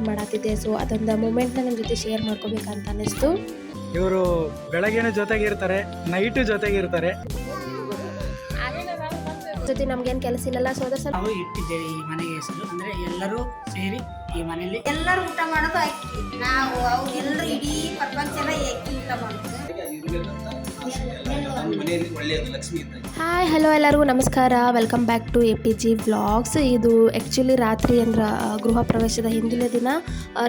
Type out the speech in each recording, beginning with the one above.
Clean ಮಾಡತ್ತಿದ್ದೆ so ಅದೊಂದು ಮೂಮೆಂಟ್ನ ನಿಮ್ಮ ಜೊತೆ ಶೇರ್ ಮಾಡ್ಕೋಬೇಕಂತ ಅನ್ನಿಸ್ತು. ಇವರು ಬೆಳಗ್ಗೆನೂ ಜೊತೆಗಿರ್ತಾರೆ ನೈಟು ಜೊತೆಗಿರ್ತಾರೆ. ಜೊತೆ ನಮ್ಗೇನು ಕೆಲಸ ಇಲ್ಲಲ್ಲ. ಸೊ ಅದ್ರ ನಾವು ಇಟ್ಟಿದ್ದೇವೆ ಈ ಮನೆಗೆ ಹೆಸರು. ಅಂದ್ರೆ ಎಲ್ಲರೂ ಸೇರಿ ಈ ಮನೆಯಲ್ಲಿ ಎಲ್ಲರೂ ಊಟ ಮಾಡೋದು ಅಕ್ಕಿ ನಾವು ಅವ್ರು ಎಲ್ಲರೂ ಇಡೀ ಪ್ರಪಂಚ ಎಲ್ಲ ಈ ಅಕ್ಕಿ ಊಟ ಮಾಡೋದು ಹಾಯ್ ಹಲೋ ಎಲ್ಲರಿಗೂ ನಮಸ್ಕಾರ. Welcome back to A P G vlogs ಇದು ಆ್ಯಕ್ಚುಲಿ ರಾತ್ರಿ ಅಂದ್ರೆ ಗೃಹ ಪ್ರವೇಶದ ಹಿಂದಿನ ದಿನ.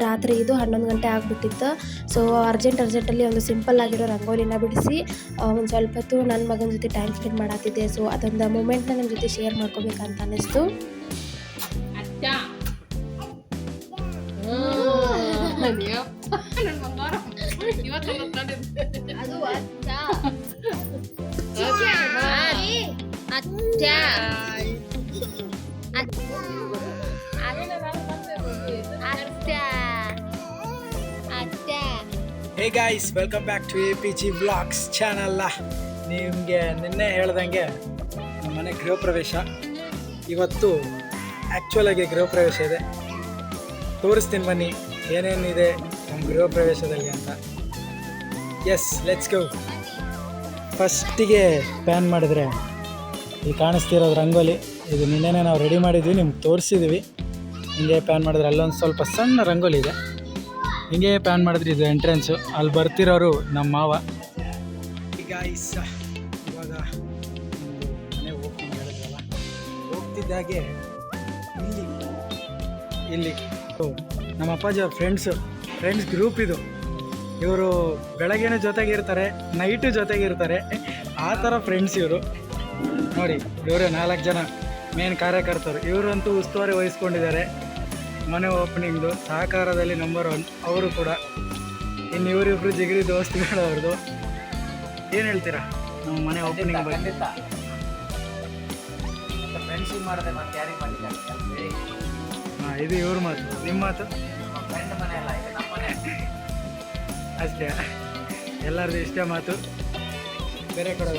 ರಾತ್ರಿ ಇದು ಹನ್ನೊಂದು ಗಂಟೆ ಆಗಿಬಿಟ್ಟಿತ್ತು. ಸೊ ಅರ್ಜೆಂಟ್ ಅರ್ಜೆಂಟಲ್ಲಿ ಒಂದು ಸಿಂಪಲ್ ಆಗಿರೋ ರಂಗೋಲಿನ ಬಿಡಿಸಿ ಒಂದು ಸ್ವಲ್ಪ ಹೊತ್ತು ನನ್ನ ಮಗನ ಜೊತೆ ಟೈಮ್ ಸ್ಪೆಂಡ್ ಮಾಡತ್ತಿದ್ದೆ ಸೊ ಅದೊಂದು ಮೂಮೆಂಟ್ನ ನಿಮ್ಮ ಜೊತೆ ಶೇರ್ ಮಾಡ್ಕೋಬೇಕಂತ ಅನ್ನಿಸ್ತು. Hey guys welcome back to A P G blogs ಚಾನಲ್ಲ ನಿಮಗೆ ನಿನ್ನೆ ಹೇಳ್ದಂಗೆ ನಮ್ಮ ಮನೆ ಗೃಹ ಪ್ರವೇಶ. ಇವತ್ತು ಆ್ಯಕ್ಚುಲಾಗಿ ಗೃಹ ಪ್ರವೇಶ ಇದೆ. ತೋರಿಸ್ತೀನಿ ಬನ್ನಿ ಏನೇನಿದೆ ನಮ್ಮ ಗೃಹ ಪ್ರವೇಶದಲ್ಲಿ ಅಂತ. ಎಸ್ ಲೆಟ್ಸ್ ಗೋ ಫಸ್ಟಿಗೆ ಪ್ಯಾನ್ ಮಾಡಿದ್ರೆ ಇಲ್ಲಿ ಕಾಣಿಸ್ತಿರೋದು ರಂಗೋಲಿ. ಇದು ನಿನ್ನೆನೇ ನಾವು ರೆಡಿ ಮಾಡಿದ್ವಿ, ನಿಮ್ಗೆ ತೋರಿಸಿದ್ವಿ. ಹಿಂಗೆ ಪ್ಯಾನ್ ಮಾಡಿದ್ರೆ ಅಲ್ಲೊಂದು ಸ್ವಲ್ಪ ಸಣ್ಣ ರಂಗೋಲಿ ಇದೆ. ಹಿಂಗೆ ಪ್ಯಾನ್ ಮಾಡಿದ್ರೆ ಇದು ಎಂಟ್ರೆನ್ಸು ಅಲ್ಲಿ ಬರ್ತಿರೋರು ನಮ್ಮ ಮಾವ. ಈಗ ಇವಾಗ ಮನೆ ಹೋಗ್ತೀನಿ ಹೇಳಿದ್ರಲ್ಲ. ಹೋಗ್ತಿದ್ದಾಗೆ ಇಲ್ಲಿ ಇಲ್ಲಿ. ನಮ್ಮ ಅಪ್ಪಾಜಿ ಅವ್ರ ಫ್ರೆಂಡ್ಸು ಫ್ರೆಂಡ್ಸ್ ಗ್ರೂಪ್ ಇದು. ಇವರು ಬೆಳಗ್ಗೆನೂ ಜೊತೆಗಿರ್ತಾರೆ ನೈಟು ಜೊತೆಗಿರ್ತಾರೆ. ಆ ಥರ ಫ್ರೆಂಡ್ಸ್ ಇವರು. ನೋಡಿ ಇವರೇ ನಾಲ್ಕು ಜನ ಮೇನ್ ಕಾರ್ಯಕರ್ತರು. ಇವರಂತೂ ಉಸ್ತುವಾರಿ ವಹಿಸ್ಕೊಂಡಿದ್ದಾರೆ. ಮನೆ ಓಪನಿಂಗ್ದು ಸಹಕಾರದಲ್ಲಿ ನಂಬರ್ ಒನ್ ಅವರು ಕೂಡ. ಇನ್ನು ಇವರಿಬ್ಬರು ಜಿಗಿರಿ ದೋಸ್ತಿಗಳು ಅವ್ರದ್ದು ಏನು ಹೇಳ್ತೀರಾ? ನಮ್ಮ ಮನೆ ಓಪನಿಂಗ್ ಬಗ್ಗೆ. ಫ್ರೆಂಡ್ಶಿಪ್ ಮಾಡಿದೆ ಮತ್ತೆ ಯಾರಿಗೆ ಮಾಡಿದ್ದಾರೆ? ಹಾಂ ಇದು ಇವ್ರ ಮಾತು. ನಿಮ್ಮ ಮಾತು? ಫ್ರೆಂಡ್ ಮನೆ ಅಲ್ಲ ಇದು ನಮ್ಮ ಮನೆ. ಅಷ್ಟೇ. ಎಲ್ಲರದ್ದು ಇಷ್ಟೇ ಮಾತು. ಬೇರೆ ಕಡೆ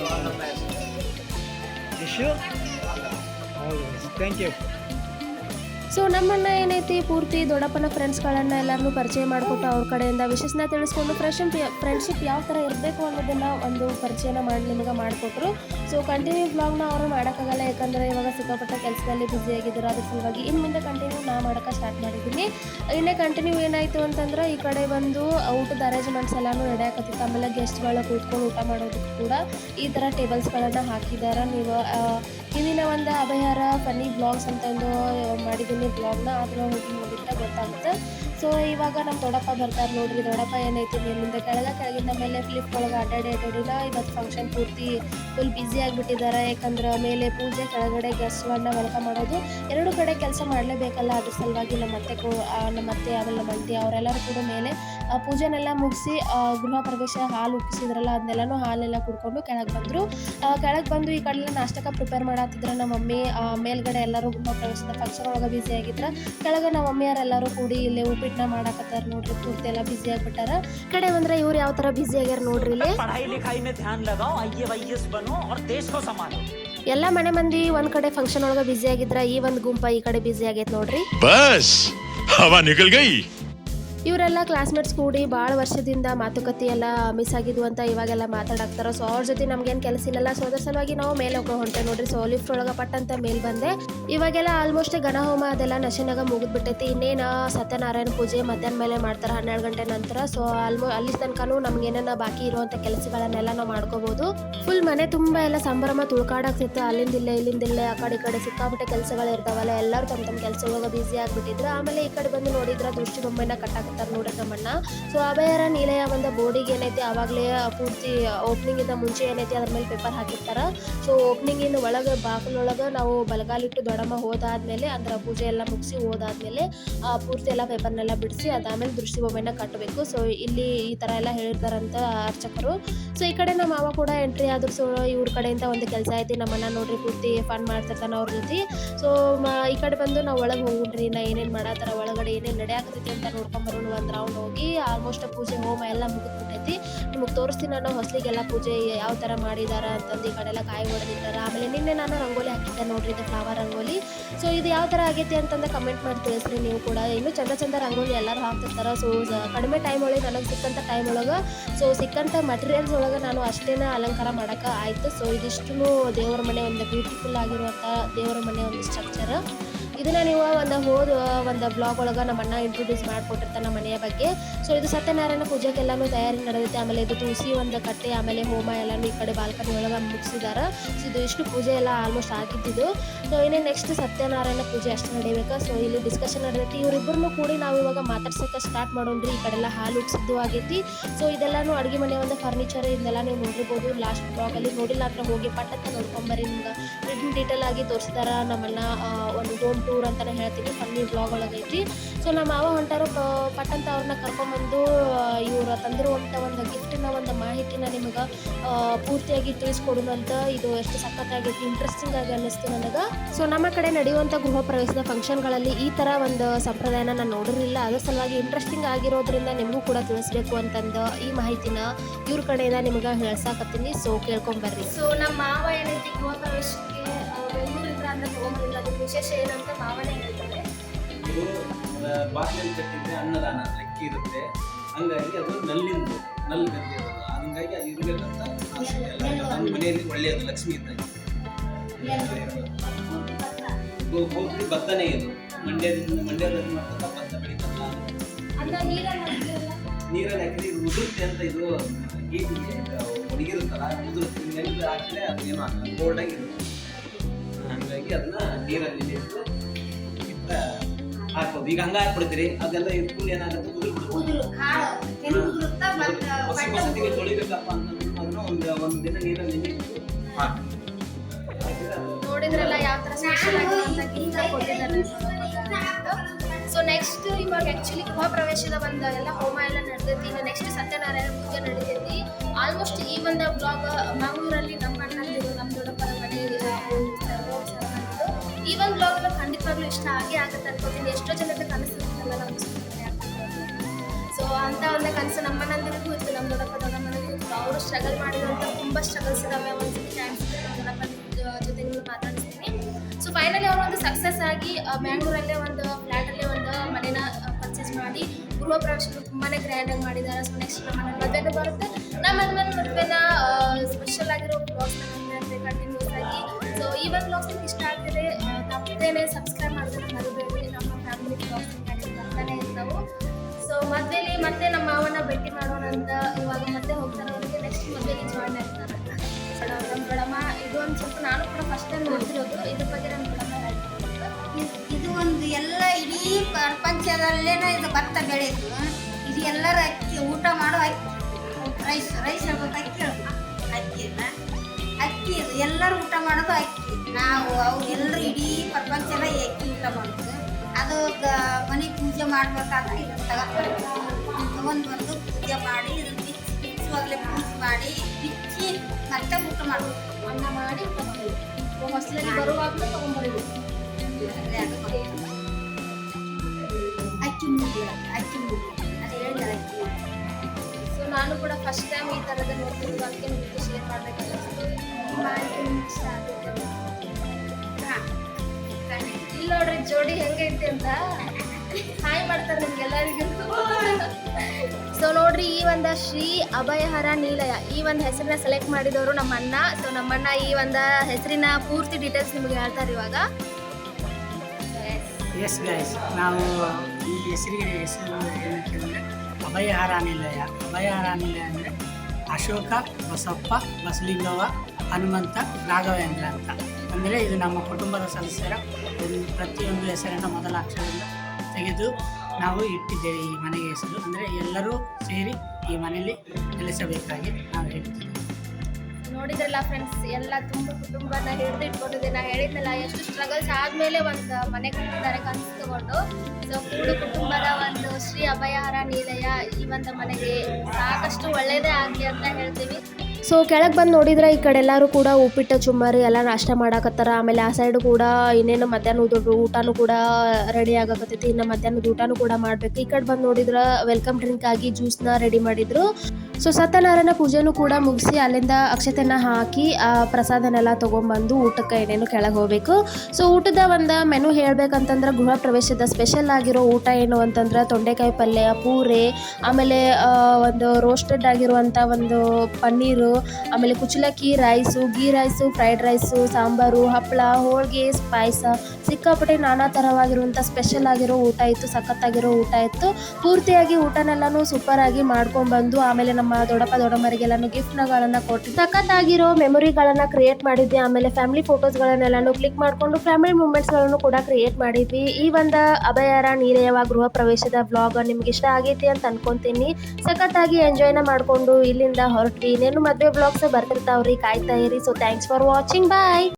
ಥ್ಯಾಂಕ್ ಯು ಸೊ ನಮ್ಮನ್ನ ಏನೈತಿ ಪೂರ್ತಿ ದೊಡ್ಡಪ್ಪನ ಫ್ರೆಂಡ್ಸ್ಗಳನ್ನು ಎಲ್ಲರನ್ನೂ ಪರಿಚಯ ಮಾಡಿಕೊಟ್ಟು ಅವ್ರ ಕಡೆಯಿಂದ ವಿಶೇಷನ ತಿಳಿಸ್ಕೊಂಡು ಫ್ರೆಂಡ್ಶಿಪ್ ಫ್ರೆಂಡ್ಶಿಪ್ ಯಾವ ಥರ ಇರಬೇಕು ಅನ್ನೋದನ್ನು ಒಂದು ಪರಿಚಯನ ಮಾಡಿ ನಿಮಗೆ ಮಾಡಿಕೊಟ್ರು. ಸೊ ಕಂಟಿನ್ಯೂ ಬ್ಲಾಗ್ನ ಅವರು ಮಾಡೋಕ್ಕಾಗಲ್ಲ, ಯಾಕಂದರೆ ಸಿಕ್ಕಾಪಟ್ಟ ಕೆಲಸದಲ್ಲಿ ಬ್ಯುಸಿ ಆಗಿದ್ದಾರೆ? ಅದ್ರ ಸಲುವಾಗಿ ಇನ್ನು ಮುಂದೆ ಕಂಟಿನ್ಯೂ ನಾ ಮಾಡೋಕೆ ಸ್ಟಾರ್ಟ್ ಮಾಡಿದ್ದೀನಿ. ಇನ್ನೇ ಕಂಟಿನ್ಯೂ ಏನಾಯಿತು ಅಂತಂದ್ರೆ ಈ ಕಡೆ ಬಂದು ಊಟದ ಅರೇಂಜ್ಮೆಂಟ್ಸ್ ಎಲ್ಲನೂ ನಡೆಯಕತ್ತಿತ್ತು ಆಮೇಲೆ ಗೆಸ್ಟ್ಗಳ ಕೂತ್ಕೊಂಡು ಊಟ ಮಾಡೋದಕ್ಕೆ ಕೂಡ ಈ ಥರ ಟೇಬಲ್ಸ್ಗಳನ್ನು ಹಾಕಿದ್ದಾರೆ. ನೀವು ಹಿಂದಿನ ಒಂದು ಅಭಯಾರ ಫನ್ನಿ ಬ್ಲಾಗ್ಸ್ ಅಂತಂದು ಮಾಡಿದ್ದೀನಿ ಬ್ಲಾಗ್ನ ನ ಹೋಗಿ ಗೊತ್ತಾಗುತ್ತೆ ಸೊ ಇವಾಗ ನಮ್ಮ ದೊಡ್ಡಪ್ಪ ಬರ್ತಾರೆ ನೋಡ್ರಿ. ದೊಡ್ಡಪ್ಪ ಏನೈತಿ ಮೇಲಿಂದ ಕೆಳಗ, ಕೆಳಗಿಂದ ಮೇಲೆ ಫ್ಲಿಪ್ ಒಳಗೆ ಅಡ್ಡಾಡಿ ಅಡ್ಡಾಡಿಲ್ಲ ಇವತ್ತು ಫಂಕ್ಷನ್ ಪೂರ್ತಿ ಫುಲ್ ಬ್ಯುಸಿ ಆಗಿಬಿಟ್ಟಿದ್ದಾರೆ. ಯಾಕಂದ್ರೆ ಮೇಲೆ ಪೂಜೆ, ಕೆಳಗಡೆ ಗೆಸ್ಟ್ಗಳನ್ನ ವೆಲ್ಕಮ್ ಮಾಡೋದು. ಎರಡು ಕಡೆ ಕೆಲಸ ಮಾಡಲೇಬೇಕಲ್ಲ ಅದ್ರ ಸಲುವಾಗಿ ನಮ್ಮ ಅತ್ತೆ ಕೂ ನಮ್ಮ ಅತ್ತೆ, ಆಮೇಲೆ ನಮ್ಮ ಅಂಟಿ ಅವರೆಲ್ಲರೂ ಕೂಡ ಮೇಲೆ ಪೂಜೆನೆಲ್ಲ ಮುಗಿಸಿ ಗೃಹ ಪ್ರವೇಶ ಹಾಲು ಉಪ್ಪಿಸಿದ್ರಲ್ಲ ಅದನ್ನೆಲ್ಲನೂ ಹಾಲೆಲ್ಲ ಕುಡ್ಕೊಂಡು ಕೆಳಗೆ ಬಂದರು. ಕೆಳಗೆ ಬಂದು ಈ ಕಡೆಲ್ಲ ನಾಷ್ಟಕ ಪ್ರಿಪೇರ್ ಮಾಡತ್ತಿದ್ರೆ ನಮ್ಮ ಮಮ್ಮಿ. ಮೇಲ್ಗಡೆ ಎಲ್ಲರೂ ಗೃಹ ಪ್ರವೇಶದ ಫಂಕ್ಷನ್ ಒಳಗೆ ಬ್ಯುಸಿ ಆಗಿದ್ರೆ. ಕೆಳಗೆ ನಮ್ಮ ಮಮ್ಮಿಯವರೆಲ್ಲರೂ ಕೂಡಿ ಇಲ್ಲಿ ಉಪ್ಪಿಟ್ಟನ್ನ ಮಾಡಾಕತ್ತಾರ ನೋಡ್ರಿ ಪೂರ್ತಿ ಎಲ್ಲ ಬ್ಯುಸಿ ಆಗಿಬಿಟ್ಟಾರ. ಕಡೆ ಬಂದ್ರೆ ಇವ್ರು ಯಾವ ತರ ಬ್ಯುಸಿ ಆಗ್ಯಾರ ನೋಡ್ರಿ ಇಲ್ಲಿ. ಎಲ್ಲಾ ಎಲ್ಲ ಮನೆ ಮಂದಿ ಒಂದ್ ಕಡೆ ಫಂಕ್ಷನ್ ಒಳಗ ಬ್ಯುಸಿ ಆಗಿದ್ರ ಈ ಒಂದ್ ಗುಂಪ ಈ ಕಡೆ ಬ್ಯುಸಿ ಆಗೈತ್ ನೋಡ್ರಿ. ಬಸ್ ಹವಾ ನಿಗಲ್ ಗೈ ಇವರೆಲ್ಲ ಕ್ಲಾಸ್ಮೇಟ್ಸ್ ಕೂಡಿ ಭಾಳ ವರ್ಷದಿಂದ ಮಾತುಕತೆ ಎಲ್ಲ ಮಿಸ್ ಆಗಿದ್ವು ಅಂತ ಇವಾಗೆಲ್ಲ ಮಾತಾಡಾಕ್ತಾರ. ಸೊ ಅವ್ರ ಜೊತೆ ನಮ್ಗೇನು ಕೆಲಸ ಇಲ್ಲಲ್ಲ. ಸೊ ಅದ್ರ ಸಲುವಾಗಿ ನಾವು ಮೇಲೆ ಹೋಗೋ ಹೊಂಟೆ ನೋಡ್ರಿ. ಸೊ ಲಿಫ್ಟ್ ಒಳಗೆ ಪಟ್ಟಂತ ಮೇಲೆ ಬಂದೆ. ಇವಾಗೆಲ್ಲ ಆಲ್ಮೋಸ್ಟ್ ಗಣಹೋಮ ಅದೆಲ್ಲ ನಶೆನಾಗ ಮುಗಿದ್ಬಿಟ್ಟೈತಿ. ಇನ್ನೇನು ಸತ್ಯನಾರಾಯಣ ಪೂಜೆ ಮಧ್ಯಾಹ್ನ ಮೇಲೆ ಮಾಡ್ತಾರೆ ಹನ್ನೆರಡು ಗಂಟೆ ನಂತರ. ಸೊ ಆಲ್ಮೋ ಅಲ್ಲಿ ತನಕನೂ ನಮ್ಗೆ ಏನೇನ ಬಾಕಿ ಇರುವಂಥ ಕೆಲಸಗಳನ್ನೆಲ್ಲ ನಾವು ಮಾಡ್ಕೋಬಹುದು ಫುಲ್ ಮನೆ ತುಂಬ ಎಲ್ಲ ಸಂಭ್ರಮ ತುಳ್ಕಾಡಾಕ್ತಿತ್ತು ಅಲ್ಲಿಂದ ಇಲ್ಲೇ, ಇಲ್ಲಿಂದ ಇಲ್ಲೇ, ಆ ಕಡೆ, ಈ ಕಡೆ ಸಿಕ್ಕಾಪಟ್ಟೆ ಕೆಲಸಗಳು ಇರ್ತಾವಲ್ಲ. ಎಲ್ಲರೂ ತಮ್ಮ ತಮ್ಮ ಕೆಲಸ ಒಳಗೆ ಬ್ಯುಸಿ ಆಗಿಬಿಟ್ಟಿದ್ರು. ಆಮೇಲೆ ಈ ಕಡೆ ಬಂದು ನೋಡಿದ್ರೆ ದೃಷ್ಟಿ ಬೊಂಬೆನ ಕಟ್ಟಾಕತ್ತಾರ ನೋಡ್ರಿ ನಮ್ಮಣ್ಣ ಸೊ ಅಭಯರ ನೀಲಯ ಒಂದು ಬೋರ್ಡಿಗೆ ಏನೈತಿ ಆವಾಗಲೇ ಪೂರ್ತಿ ಓಪನಿಂಗ್ ಇಂದ ಮುಂಚೆ ಏನೈತಿ ಅದ್ರ ಮೇಲೆ ಪೇಪರ್ ಹಾಕಿರ್ತಾರ. ಸೊ ಓಪನಿಂಗ್ ಇನ್ನು ಒಳಗೆ ಬಾಗಿಲೊಳಗೆ ನಾವು ಬಲಗಾಲಿಟ್ಟು ದೊಡ್ಡಮ್ಮ ಹೋದಾದ್ಮೇಲೆ ಅಂದ್ರೆ ಪೂಜೆ ಎಲ್ಲ ಮುಗಿಸಿ ಹೋದಾದ್ಮೇಲೆ ಆ, ಪೂರ್ತಿ ಎಲ್ಲ ಪೇಪರ್ನೆಲ್ಲ ಬಿಡಿಸಿ ಅದಾದ್ಮೇಲೆ ದೃಷ್ಟಿ ಬೊಮ್ಮೆನ ಕಟ್ಟಬೇಕು ಸೊ ಇಲ್ಲಿ ಈ ಥರ ಎಲ್ಲ ಹೇಳಿರ್ತಾರಂತ ಅರ್ಚಕರು. ಸೊ ಈ ಕಡೆ ನಮ್ಮ ಮಾವ ಕೂಡ ಎಂಟ್ರಿ ಆದ್ರು ಸೊ ಇವ್ರ ಕಡೆಯಿಂದ ಒಂದು ಕೆಲಸ ಐತಿ ನಮ್ಮನ್ನ ನೋಡ್ರಿ ಪೂರ್ತಿ ಫನ್ ಮಾಡ್ತಿರ್ತಾನ ಅವ್ರ ಜೊತೆ. ಸೊ ಈ ಕಡೆ ಬಂದು ನಾವು ಒಳಗೆ ಹೋಗ್ಬಿಡ್ರಿ ನಾ ಏನೇನು ಮಾಡತ್ತಾರ ಒಳಗಡೆ ಏನೇನು ನಡೆಯಾಕತೈತಿ ಅಂತ ನೋಡ್ಕೊಂಬರೋಣ ಮಾಡ್ಕೊಂಡು ಒಂದು ರೌಂಡ್ ಹೋಗಿ ಆಲ್ಮೋಸ್ಟ್ ಪೂಜೆ ಹೋಮ ಎಲ್ಲ ಮುಗಿದ್ಬಿಟ್ಟೈತಿ. ನಿಮಗೆ ತೋರಿಸ್ತೀನಿ ನಾನು ಹೊಸಲಿಗೆಲ್ಲ ಪೂಜೆ ಯಾವ ಥರ ಮಾಡಿದಾರ ಅಂತಂದು ಈ ಕಡೆ ಎಲ್ಲ ಕಾಯಿ ಹೊಡೆದಿದ್ದಾರೆ ಆಮೇಲೆ ನಿನ್ನೆ ನಾನು ರಂಗೋಲಿ ಹಾಕಿದ್ದೆ ನೋಡ್ರಿ ಇದು ಫ್ಲವರ್ ರಂಗೋಲಿ. ಸೊ ಇದು ಯಾವ ಥರ ಆಗೈತಿ ಅಂತಂದು ಕಮೆಂಟ್ ಮಾಡಿ ತಿಳಿಸ್ರಿ ನೀವು ಕೂಡ. ಇನ್ನು ಚಂದ ಚಂದ ರಂಗೋಲಿ ಎಲ್ಲರೂ ಹಾಕ್ತಿರ್ತಾರ. ಸೊ, ಕಡಿಮೆ ಟೈಮ್ ಒಳಗೆ ನನಗೆ ಸಿಕ್ಕಂಥ ಟೈಮ್ ಒಳಗೆ ಸೊ ಸಿಕ್ಕಂಥ ಮಟೀರಿಯಲ್ಸ್ ಒಳಗೆ ನಾನು ಅಷ್ಟೇನ ಅಲಂಕಾರ ಮಾಡೋಕೆ ಆಯಿತು. ಸೊ ಇದಿಷ್ಟು ದೇವರ ಮನೆ ಒಂದು ಬ್ಯೂಟಿಫುಲ್ ಆಗಿರುವಂಥ ದೇವರ ಮನೆ ಒಂದು ಸ್ಟ್ರಕ್ಚರ್ ಇದನ್ನ ನೀವು ಒಂದು ಹೋದ, ಒಂದು ಬ್ಲಾಗ್ ಒಳಗ ನಮ್ಮ ಅಣ್ಣ ಇಂಟ್ರೊಡ್ಯೂಸ್ ಮಾಡಿಕೊಟ್ಟಿರ್ತಾರೆ ನಮ್ಮ ಮನೆಯ ಬಗ್ಗೆ. ಸೊ ಇದು ಸತ್ಯನಾರಾಯಣ ಪೂಜೆಗೆಲ್ಲಾನು ತಯಾರಿ ನಡೆದೈತೆ ಆಮೇಲೆ ಇದು ತುಳಸಿ ಒಂದು ಕಟ್ಟೆ, ಆಮೇಲೆ ಹೋಮ ಎಲ್ಲಾನು ಈ ಕಡೆ ಬಾಲ್ಕನಿ ಒಳಗೆ ಮುಗಿಸಿದ್ದಾರೆ ಸೊ ಇದು ಇಷ್ಟು ಪೂಜೆ ಎಲ್ಲ ಆಲ್ಮೋಸ್ಟ್ ಆಗಿದ್ದಿದ್ದು. ಸೊ ಇನ್ನೇ ನೆಕ್ಸ್ಟ್ ಸತ್ಯನಾರಾಯಣ ಪೂಜೆ ಅಷ್ಟು ನಡಿಬೇಕು. ಸೊ ಇಲ್ಲಿ ಡಿಸ್ಕಷನ್ ನಡೆದೈತಿ ಇವರಿಬ್ಬರನ್ನು ಕೂಡಿ ನಾವು ಇವಾಗ ಮಾತಾಡ್ಸೋಕೆ ಸ್ಟಾರ್ಟ್ ಮಾಡೋಣ್ರಿ. ಈ ಕಡೆ ಎಲ್ಲ ಹಾಲು ಉಗ್ಸಿದ್ದು ಆಗೈತಿ. ಸೊ ಇದೆಲ್ಲಾನು ಅಡುಗೆ ಮನೆ ಒಂದು ಫರ್ನಿಚರ್ ಇದೆಲ್ಲ ನೀವು ನೋಡಿರ್ಬೋದು. ಲಾಸ್ಟ್ ಬ್ಲಾಗಲ್ಲಿ ನೋಡಿಲ್ಲ ಅಂದ್ರೆ ಹೋಗಿ ಪಟ್ಟಂತ ನೋಡ್ಕೊಂಬರಿ ನಿಮ್ಗೆ. ಇನ್ ಡೀಟೇಲ್ ಆಗಿ ತೋರಿಸಿದಾರ ನಮ್ಮನ್ನ ಒಂದು ಹೋಮ್ ಟೂರ್ ಅಂತಾನೆ ಹೇಳ್ತೀನಿ ಫನ್ನಿ ಬ್ಲಾಗ್ ಒಳಗೆ ಐತಿ. ಸೊ ನಮ್ಮ ಮಾವ ಹೊಂಟಾರ ಪಟ್ ಪಟ್ಟಂತ ಅವ್ರನ್ನ ಕರ್ಕೊಂಬಂದು ಇವ್ರು ತಂದಿರುವಂಥ ಒಂದು ಗಿಫ್ಟಿನ ಒಂದು ಮಾಹಿತಿನ ನಿಮಗೆ ಪೂರ್ತಿಯಾಗಿ ತಿಳಿಸ್ಕೊಡುವಂತ ಇದು ಎಷ್ಟು ಸಖತ್ತಾಗೈತಿ ಇಂಟ್ರೆಸ್ಟಿಂಗ್ ಆಗಿ ಅನ್ನಿಸ್ತು ನನಗೆ. ಸೊ ನಮ್ಮ ಕಡೆ ನಡೆಯುವಂಥ ಗೃಹ ಪ್ರವೇಶದ ಫಂಕ್ಷನ್ಗಳಲ್ಲಿ ಈ ಥರ ಒಂದು ಸಂಪ್ರದಾಯನ ನಾನು ನೋಡಿರಲಿಲ್ಲ. ಅದ್ರ ಸಲುವಾಗಿ ಇಂಟ್ರೆಸ್ಟಿಂಗ್ ಆಗಿರೋದ್ರಿಂದ ನಿಮಗೂ ಕೂಡ ತಿಳಿಸ್ಬೇಕು ಅಂತಂದು ಈ ಮಾಹಿತಿನ ಇವ್ರ ಕಡೆಯಿಂದ ನಿಮ್ಗೆ ಹೇಳ್ಸಾಕತ್ತೀನಿ. ಸೊ ಕೇಳ್ಕೊಂಬರ್ರಿ ಸೊ ನಮ್ಮ ಮಾವ ಏನೈತಿ ಗೃಹ ಪ್ರವೇಶಕ್ಕೆ ಅಂದ್ರೆ ತೊಗೊಂಬಂದಿಲ್ಲ ಅದು ವಿಶೇಷ ಏನಂತ ಮಾವನೇ ಹೇಳ್ತಾರೆ. ಇದು ಬಾಗಿಲಲ್ಲಿ ಕಟ್ಟಿದ್ರೆ ಅನ್ನದಾನ ಅಕ್ಕಿ ಇರುತ್ತೆ ಹಂಗಾಗಿ ಅದು ನಲ್ಲಿಂದು ನಲ್ಲಿ ಹಂಗಾಗಿ ಅದು ಇರ್ಬೇಕಂತ ಆಸೆ. ನಮ್ಮ ಮನೆಯಲ್ಲಿ ಒಳ್ಳೆಯದು ಲಕ್ಷ್ಮಿ ಇದ್ದಂಗೆ. ಗೋಪುರಿ ಭತ್ತನೇ ಇದು. ಮಂಡ್ಯದಿಂದ ಮಂಡ್ಯದಲ್ಲಿ ಮಾಡ್ತಾ ಭತ್ತ ಬೆಳಿತಲ್ಲ. ನೀರಲ್ಲಿ ಹಾಕಿದ್ರೆ ಇದು ಉದುರುತ್ತೆ ಅಂತ ಇದು ಹೀಟಿಗೆ ಒಣಗಿರುತ್ತಲ್ಲ ಉದುರುತ್ತೆ. ನೆಲದ ಹಾಕಿದ್ರೆ ಅದು ಏನೋ ಆಗಲ್ಲ ಗೋಲ್ಡ್ ಆಗಿರುತ್ತೆ ಅದನ್ನ ನೀರಲ್ಲಿ ಇಟ್ಟು ಹಾಕ್ಬೋದು. ಹಾಕೋದು ಈಗ ಹಂಗ ಹಾಕ್ಬಿಡ್ತೀರಿ. ಅದೆಲ್ಲ ಇಟ್ಕೊಂಡು ಏನಾಗುತ್ತೆ ಹೊಸ ಬಟ್ಟ ಹೊಸತಿಗೆ ತೊಳಿಬೇಕಪ್ಪ ಅಂತಂದ್ರೆ ಒಂದು ಒಂದು ದಿನ ನೀರಲ್ಲಿ ನೆನೆಯಿಟ್ಟು ಹಾಕಿ ನೋಡಿದ್ರಲ್ಲ ಯಾವ ತರ ಸ್ಪೆಷಲ್ ಆಗಿರುವಂಥ ಗಿಫ್ಟ್ ಕೊಟ್ಟಿದ್ದಾರೆ ಸೊ ನೆಕ್ಸ್ಟ್ ಇವಾಗ ಆ್ಯಕ್ಚುಲಿ ಗೃಹ ಪ್ರವೇಶದ ಒಂದು ಎಲ್ಲ ಹೋಮ ಎಲ್ಲ ನಡೆದೈತಿ. ಇನ್ನು ನೆಕ್ಸ್ಟ್ ಸತ್ಯನಾರಾಯಣ ಪೂಜೆ ನಡೀತೈತಿ. ಆಲ್ಮೋಸ್ಟ್ ಈ ಒಂದು ಬ್ಲಾಗ್ ಮಂಗಳೂರಲ್ಲಿ ನಮ್ಮ ಅಣ್ಣಂದಿರು ನಮ್ಮ ದೊಡ್ಡಪ್ಪನ ಮನೆ ಖಂಡಿತವಾಗ್ಲೂ ಇಷ್ಟ ಆಗೇ ಆಗುತ್ತೆ ಅನ್ಕೋತೀನಿ ಎಷ್ಟೋ ಜನಕ್ಕೆ ಕನಸು ನಮ್ಮ ಸೊ ಅಂತ ಒಂದು ಕನಸು ನಮ್ಮ ಮನಂದಿರಿಗೂ ಇತ್ತು ನಮ್ಮ ದೊಡ್ಡಪ್ಪ ದೊಡ್ಡಮ್ಮನಿಗೂ ಇತ್ತು. ಅವರು ಸ್ಟ್ರಗಲ್ ಮಾಡಿದಂಥ ತುಂಬ ಸ್ಟ್ರಗಲ್ಸ್ ಇದಾವೆ. ಒಂದ್ಸತಿ ಚಾನ್ಸ್ ಜೊತೆ ನಿಮ್ಗೆ ಮಾತಾಡಿಸ್ತೀನಿ. ಸೊ ಫೈನಲಿ ಅವರು ಒಂದು ಸಕ್ಸಸ್ ಆಗಿ ಬ್ಯಾಂಗ್ಳೂರಲ್ಲೇ ಒಂದು ಫ್ಲ್ಯಾಟಲ್ಲೇ ಒಂದು ಮನೆನ ಪರ್ಚೇಸ್ ಮಾಡಿ ಗೃಹ ಪ್ರವೇಶ ತುಂಬಾ ಗ್ರ್ಯಾಂಡಾಗಿ ಮಾಡಿದ್ದಾರೆ. ಸೊ ನೆಕ್ಸ್ಟ್ ನಮ್ಮ ಮನೆ ಮದುವೆನೂ ಬರುತ್ತೆ. ನಮ್ಮ ಮನೆ ಮದುವೆನ ಸ್ಪೆಷಲ್ ಆಗಿರೋ ಬ್ಲಾಗ್ಸ್ನ ಕಂಟಿನ್ಯೂಸ್ ಆಗಿ. ಸೊ ಈ ಒಂದು ಬ್ಲಾಗ್ಸ್ ಇಷ್ಟ ಆಗ್ತಿದೆ ಆ, ತಪ್ಪದೇನೆ ಸಬ್ಸ್ಕ್ರೈಬ್ ಮದ್ವೆಲಿ ಮತ್ತೆ ನಮ್ಮ ಮಾವನ ಭೇಟಿ ಮಾಡೋಣ ಅಂತ ಇವಾಗ ಮತ್ತೆ ಹೋಗ್ತಾರೆ. ನೆಕ್ಸ್ಟ್ ಮದ್ವೆಲಿ ಜಾಯ್ನ್ ಆಗ್ತಾರೆ ನಮ್ಮ ದೊಡ್ಡಮ್ಮ ಇದು ಒಂದು ಸ್ವಲ್ಪ ನಾನು ಕೂಡ ಫಸ್ಟ್ ಟೈಮ್ ನೋಡ್ತಿರೋದು. ಇದ್ರ ಬಗ್ಗೆ ನಮ್ಮ ದೊಡ್ಡಮ್ಮ ಇದು ಒಂದು ಎಲ್ಲ ಇಡೀ ಪ್ರಪಂಚದಲ್ಲೇನ ಇದು ಭತ್ತ ಬೆಳೆದು, ಇದು ಎಲ್ಲರ ಅಕ್ಕಿ, ಊಟ ಮಾಡೋ ಅಕ್ಕಿ ರೈಸ್ ರೈಸ್ ಹೇಳ್ಬೇಕು ಅಕ್ಕಿ ಅಕ್ಕಿನ ಅಕ್ಕಿ ಇದು ಎಲ್ಲರೂ ಊಟ ಮಾಡೋದು ಅಕ್ಕಿ. ನಾವು ಅವ್ರು ಎಲ್ಲರೂ ಇಡೀ ಪ್ರಪಂಚದ ಅಕ್ಕಿ ಊಟ ಮಾಡೋದು. ಅದು ಮನೆ ಪೂಜೆ ಮಾಡ್ಬೇಕಾದ್ರೆ ಇದನ್ನ ತಗೊಂಡ್ಬರ್ಬೇಕು. ತಗೊಂಡು ಬಂದು ಪೂಜೆ ಮಾಡಿ ಇದನ್ನ ಬಿಚ್ಚಿ ಬಿಚ್ಚುವಾಗಲೇ ಪೂಜೆ ಮಾಡಿ ಬಿಚ್ಚಿ ಮತ್ತೆ ಊಟ ಮಾಡಬೇಕು. ಅನ್ನ ಮಾಡಿ ತಗೊಂಡು ಹೊಸಲಲ್ಲಿ ಬರುವಾಗಲೂ ತಗೊಂಡ್ಬರ್ಬೇಕು. ಅಕ್ಕಿ ಮುದ್ದೆ ಅಕ್ಕಿ ಮುದ್ದೆ. ಅದು ಹೇಳಿದ ಅಕ್ಕಿ ಸೊ ನಾನು ಕೂಡ ಫಸ್ಟ್ ಟೈಮ್ ಈ ಥರದ ನೋಡ್ತಿದ್ದು ಅದಕ್ಕೆ ನಿಮಗೆ ಶೇರ್ ಮಾಡಬೇಕಲ್ಲ. ಮಾಡಿ ಇಷ್ಟ ಆಗುತ್ತೆ. ಇಲ್ಲಿ ನೋಡ್ರಿ, ಜೋಡಿ ಹೆಂಗೈತಿ ಅಂತ. ಹಾಯ್ ಮಾಡ್ತಾರೆ ನಿಮ್ಗೆಲ್ಲರಿಗೂ. ಸೊ ನೋಡ್ರಿ, ಈ ಒಂದ ಶ್ರೀ ಅಭಯಹರ ನೀಲಯ. ಈ ಒಂದು ಹೆಸರನ್ನ ಸೆಲೆಕ್ಟ್ ಮಾಡಿದವರು ನಮ್ಮ ಅಣ್ಣ ಸೊ ನಮ್ಮ ಅಣ್ಣ ಈ ಒಂದ ಹೆಸರಿನ ಪೂರ್ತಿ ಡೀಟೇಲ್ಸ್ ನಿಮ್ಗೆ ಹೇಳ್ತಾರೆ ಇವಾಗ. ಎಸ್ ಗೈಸ್ ನಾವು ಈ ಹೆಸರಿಗೆ ಹೆಸರು ಏನಕ್ಕೆ ಅಂದರೆ ಅಭಯಹಾರ ನಿಲಯ. ಅಭಯಹಾರ ನಿಲಯ ಅಂದರೆ ಅಶೋಕ, ಬಸಪ್ಪ ಬಸಲಿಂಗವ ಹನುಮಂತ, ರಾಘವೇಂದ್ರ ಅಂತ. ಅಂದರೆ ಇದು ನಮ್ಮ ಕುಟುಂಬದ ಸದಸ್ಯರ ಪ್ರತಿಯೊಂದು ಹೆಸರನ್ನು ಮೊದಲ ಅಕ್ಷರದಿಂದ ತೆಗೆದು ನಾವು ಇಟ್ಟಿದ್ದೇವೆ ಈ ಮನೆಗೆ ಹೆಸರು. ಅಂದರೆ ಎಲ್ಲರೂ ಸೇರಿ ಈ ಮನೆಯಲ್ಲಿ ನೆಲೆಸಬೇಕಾಗಿ ನಾವು ಹೇಳ್ತೀವಿ ನೋಡಿದ್ರಲ್ಲ ಫ್ರೆಂಡ್ಸ್ ಎಲ್ಲ ತುಂಬ ಕುಟುಂಬನ ಹಿಡಿದು ಇಟ್ಕೊಂಡಿದೆ ನಾ ಹೇಳಿದ್ನಲ್ಲ, ಎಷ್ಟು ಸ್ಟ್ರಗಲ್ಸ್ ಆದಮೇಲೆ ಒಂದು ಮನೆ ಕಟ್ಟಿದ್ದಾರೆ ಕನಸು ತಗೊಂಡು. ಸೊ ಕೂಡು ಕುಟುಂಬದ ಒಂದು ಶ್ರೀ ಅಭಯಹರ ನಿಲಯ ಈ ಒಂದು ಮನೆಗೆ ಸಾಕಷ್ಟು ಒಳ್ಳೆಯದೇ ಆಗಲಿ ಅಂತ ಹೇಳ್ತೀವಿ. ಸೊ ಕೆಳಗೆ ಬಂದು ನೋಡಿದ್ರೆ ಈ ಕಡೆ ಎಲ್ಲರೂ ಕೂಡ ಉಪ್ಪಿಟ್ಟು, ಚುಮ್ಮರಿ ಎಲ್ಲ ನಾಷ್ಟ ಮಾಡಾಕತ್ತಾರ. ಆಮೇಲೆ ಆ ಸೈಡ್ ಕೂಡ ಇನ್ನೇನು ಮಧ್ಯಾಹ್ನದ ಊಟನೂ ಕೂಡ ರೆಡಿ ಆಗಾಕತ್ತೈತಿ. ಇನ್ನು ಮಧ್ಯಾಹ್ನದ ಊಟನೂ ಕೂಡ ಮಾಡಬೇಕು. ಈ ಕಡೆ ಬಂದು ನೋಡಿದ್ರೆ ವೆಲ್ಕಮ್ ಡ್ರಿಂಕ್ ಆಗಿ ಜ್ಯೂಸ್ನ ರೆಡಿ ಮಾಡಿದ್ರು. ಸೊ ಸತ್ಯನಾರಾಯಣ ಪೂಜೆನೂ ಕೂಡ ಮುಗಿಸಿ ಅಲ್ಲಿಂದ ಅಕ್ಷತೆನ ಹಾಕಿ, ಆ ಪ್ರಸಾದನೆಲ್ಲ ತೊಗೊಂಬಂದು ಊಟಕ್ಕೆ ಏನೇನು ಕೆಳಗೆ ಹೋಗಬೇಕು. ಸೊ ಊಟದ ಒಂದು ಮೆನು ಹೇಳಬೇಕಂತಂದ್ರೆ ಗೃಹ ಪ್ರವೇಶದ ಸ್ಪೆಷಲ್ ಆಗಿರೋ ಊಟ ಏನು ಅಂತಂದ್ರೆ ತೊಂಡೆಕಾಯಿ ಪಲ್ಯ, ಪೂರೆ, ಆಮೇಲೆ ಒಂದು ರೋಸ್ಟೆಡ್ ಆಗಿರುವಂಥ ಒಂದು ಪನ್ನೀರು ಆಮೇಲೆ ಕುಚಲಕ್ಕಿ rice ghee rice fried rice sambar ಹಪ್ಪಳ ಹೋಳಿಗೆ ಪಾಯಸ ಸಿಕ್ಕಾಪಟ್ಟೆ ನಾನಾ ಥರವಾಗಿರುವಂಥ ಸ್ಪೆಷಲ್ ಆಗಿರೋ ಊಟ ಇತ್ತು, ಸಖತ್ತಾಗಿರೋ ಊಟ ಇತ್ತು. ಪೂರ್ತಿಯಾಗಿ ಊಟನೆಲ್ಲಾನು ಸೂಪರ್ ಆಗಿ ಮಾಡ್ಕೊಂಡ್ಬಂದು, ಆಮೇಲೆ ನಮ್ಮ ದೊಡ್ಡಪ್ಪ ದೊಡ್ಡಮ್ಮರಿಗೆಲ್ಲನೂ ಗಿಫ್ಟ್ನಗಳನ್ನು ಕೊಟ್ಟು, ಸಖತ್ತಾಗಿರೋ ಮೆಮೊರಿಗಳನ್ನ ಕ್ರಿಯೇಟ್ ಮಾಡಿದ್ವಿ. ಆಮೇಲೆ ಫ್ಯಾಮಿಲಿ ಫೋಟೋಸ್ಗಳನ್ನೆಲ್ಲನೂ ಕ್ಲಿಕ್ ಮಾಡಿಕೊಂಡು ಫ್ಯಾಮಿಲಿ ಮೂಮೆಂಟ್ಸ್ಗಳನ್ನು ಕೂಡ ಕ್ರಿಯೇಟ್ ಮಾಡಿದ್ವಿ. ಈ ಒಂದು ಅಭಯಾರ ನೀರೆಯವ ಗೃಹ ಪ್ರವೇಶದ ವ್ಲಾಗ್ ನಿಮ್ಗೆ ಇಷ್ಟ ಆಗೈತಿ ಅಂತ ಅನ್ಕೊಂತೀನಿ. ಸಖತ್ತಾಗಿ ಎಂಜಾಯ್ನ ಮಾಡಿಕೊಂಡು ಇಲ್ಲಿಂದ ಹೊರಟ್ವಿ. ಇನ್ನೇನು ಮದುವೆ ಬ್ಲಾಗ್ಸ್ ಬರ್ತಿರ್ತಾವ್ರಿ ಕಾಯ್ತಾ ಇರಿ so thanks for watching bye